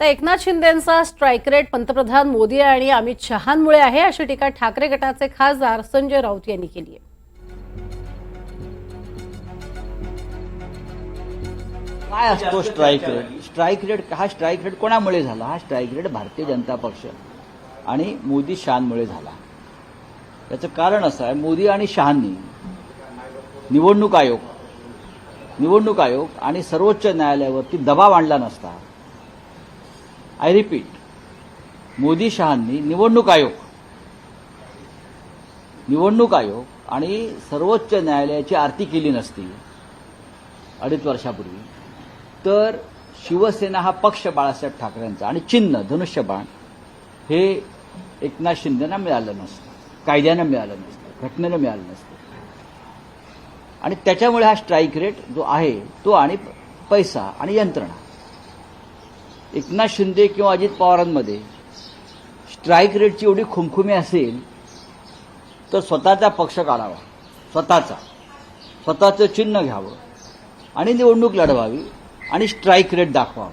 तर Eknath शिंदेंचा strike rate पंतप्रधान मोदी आणि अमित शहांमुळे आहे अशी टीका ठाकरे गटाचे खासदार संजय राऊत यांनी केली आहे. काय असतो स्ट्राईक रेट स्ट्राईक रेट हा स्ट्राईक रेट कोणामुळे झाला? हा स्ट्राईक रेट भारतीय जनता पक्ष आणि मोदी शहांमुळे झाला. याचं कारण असं आहे मोदी आणि शहांनी निवडणूक आयोग निवडणूक आयोग आणि सर्वोच्च न्यायालयावरती दबाव आणला नसता. आय रिपीट मोदी शहांनी निवडणूक आयोग. निवडणूक आयोग आणि सर्वोच्च न्यायालयाची आरती केली नसती अडीच वर्षापूर्वी तर शिवसेना हा पक्ष बाळासाहेब ठाकरेंचा आणि चिन्ह धनुष्यबाण हे एकनाथ शिंदेना मिळालं नसतं कायद्यानं मिळालं नसतं घटनेनं मिळालं नसतं. आणि त्याच्यामुळे हा स्ट्राईक रेट जो आहे तो आणि पैसा आणि यंत्रणा एकनाथ शिंदे किंवा अजित पवारांमध्ये स्ट्राईक रेटची एवढी खुमखुमी असेल तर स्वतःचा पक्ष काढावा. स्वतःचा. स्वतःचं चिन्ह घ्यावं. आणि निवडणूक लढवावी आणि स्ट्राईक रेट दाखवावं.